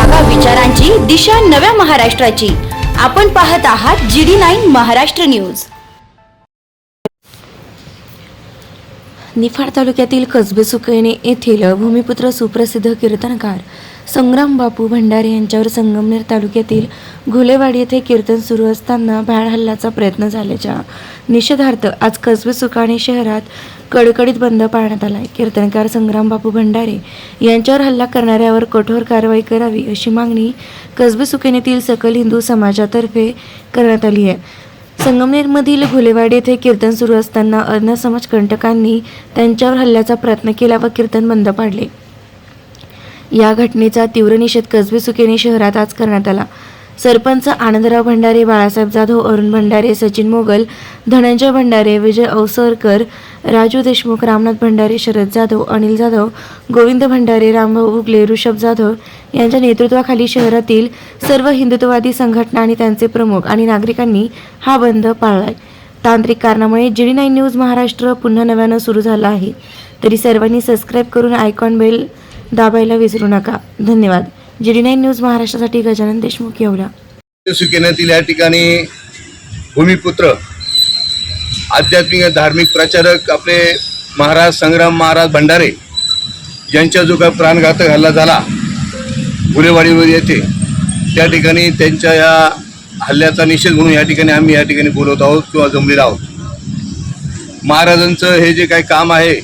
जागा विचारांची दिशा नव्या महाराष्ट्राची. आपण पाहत आहात G D nine Maharashtra news. Niphad तालुक्यातील कसबे सुकैने येथील भूमिपुत्र सुप्रसिद्ध कीर्तनकार संग्राम बापू भंडारे यांच्यावर संगमनेर तालुक्यातील घुलेवाडी येथे कीर्तन सुरू असताना भ्याड हल्ल्याचा प्रयत्न झाल्याच्या निषेधार्थ आज कसबे सुकाणे शहरात कडकडीत बंद पाळण्यात आला आहे कीर्तनकार संग्राम बापू भंडारे यांच्यावर हल्ला करणाऱ्यावर कठोर कारवाई करावी अशी मागणी कसबे सुकेनेतील सकल हिंदू समाजातर्फे करण्यात आली आहे. संगमनेरमधील घुलेवाडी येथे कीर्तन सुरू असताना अन्न समाजकंटकांनी त्यांच्यावर हल्ल्याचा प्रयत्न केला व कीर्तन बंद पाडले. या घटनेचा तीव्र निषेध कसबी सुकेने शहरात आज करण्यात आला. सरपंच आनंदराव भंडारे बाळासाहेब जाधव अरुण भंडारे सचिन मोगल धनंजय भंडारे विजय अवसरकर राजू देशमुख रामनाथ भंडारे शरद जाधव अनिल जाधव गोविंद भंडारे रामभाऊ उगले ऋषभ जाधव यांच्या नेतृत्वाखाली शहरातील सर्व हिंदुत्ववादी संघटना आणि त्यांचे प्रमुख आणि नागरिकांनी हा बंद पाळलाय. तांत्रिक कारणामुळे G D nine news Maharashtra पुन्हा नव्यानं सुरू झाला आहे. तरी सर्वांनी सबस्क्राईब करून आयकॉन बेल दाबायला विसरू नका. धन्यवाद. जी डी नाईन न्यूज महाराष्ट्रासाठी गजानन देशमुख येवला. सुकेण्यातील या ठिकाणी भूमिपुत्र आध्यात्मिक धार्मिक प्रचारक आपले महाराज संग्राम महाराज भंडारे यांच्या जो काय प्राणघातक हल्ला झाला. गुरेवाडीवर येथे त्या ठिकाणी त्यांच्या या हल्ल्याचा निषेध म्हणून या ठिकाणी आम्ही या ठिकाणी बोलवत आहोत किंवा जमलेलो आहोत. महाराजांचं हे जे काही काम आहे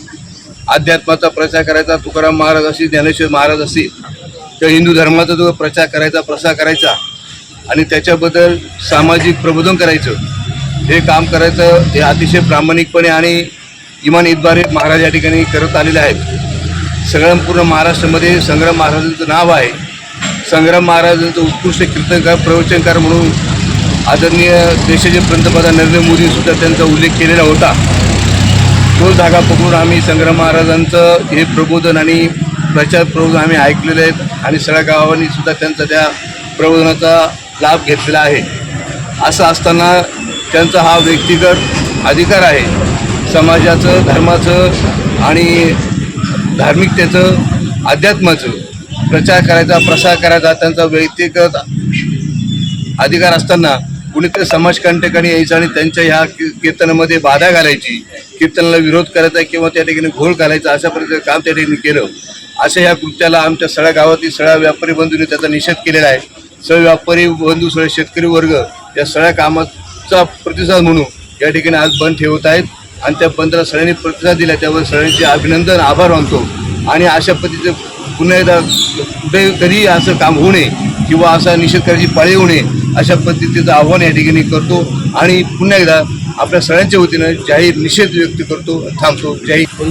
अध्यात्माचा प्रचार करायचा तुकाराम महाराज असतील ज्ञानेश्वर महाराज असतील तर हिंदू धर्माचा जो प्रचार करायचा प्रसार करायचा आणि त्याच्याबद्दल सामाजिक प्रबोधन करायचं हे काम करायचं हे अतिशय प्रामाणिकपणे आणि इमान इतबारे महाराज या ठिकाणी करत आलेले आहेत. सगळं पूर्ण महाराष्ट्रामध्ये संग्राम महाराजांचं नाव आहे. संग्राम महाराजांचं उत्कृष्ट कीर्तनकार प्रवचनकार म्हणून आदरणीय देशाचे पंतप्रधान नरेंद्र मोदीसुद्धा त्यांचा उल्लेख केलेला होता. तो धागा पकडून आम्ही संग्राम महाराजांचं हे प्रबोधन आणि प्रचार प्रबोधन आम्ही ऐकलेले आहेत आणि सगळ्या गावांनी सुद्धा त्यांचा त्या प्रबोधनाचा लाभ घेतलेला आहे. असं असताना त्यांचा हा व्यक्तिगत अधिकार आहे. समाजाचं धर्माचं आणि धार्मिकतेचं अध्यात्माचं प्रचार करायचा प्रसार करायचा त्यांचा व्यक्तिगत अधिकार असताना कुणीतरी समाजकंटकांनी यायचं आणि त्यांच्या ह्या की- कीर्तनामध्ये बाधा घालायची कीर्तनाला विरोध करायचा किंवा त्या ठिकाणी घोळ घालायचा अशा प्रकारचं काम त्या ठिकाणी केलं. अशा ह्या कृत्याला आमच्या सगळ्या गावातील सगळ्या व्यापारी बंधूंनी त्याचा निषेध केलेला आहे. सगळे व्यापारी बंधू सगळे शेतकरी वर्ग या सगळ्या कामाचा प्रतिसाद म्हणून या ठिकाणी आज बंद ठेवत आहेत. आणि त्या बंदला सगळ्यांनी प्रतिसाद दिला त्यावर सगळ्यांचे अभिनंदन आभार मानतो. आणि अशा पद्धतीचं पुन्हा एकदा कुठे कधी असं काम होऊ नये. किंवा असा निषेध करायची पाळी होऊ नये अशा पद्धतीचं आव्हान या ठिकाणी करतो. आणि पुन्हा एकदा आपल्या सगळ्यांच्या वतीनं जाहीर निषेध व्यक्त करतो. थांबतो. जाहीर बोल.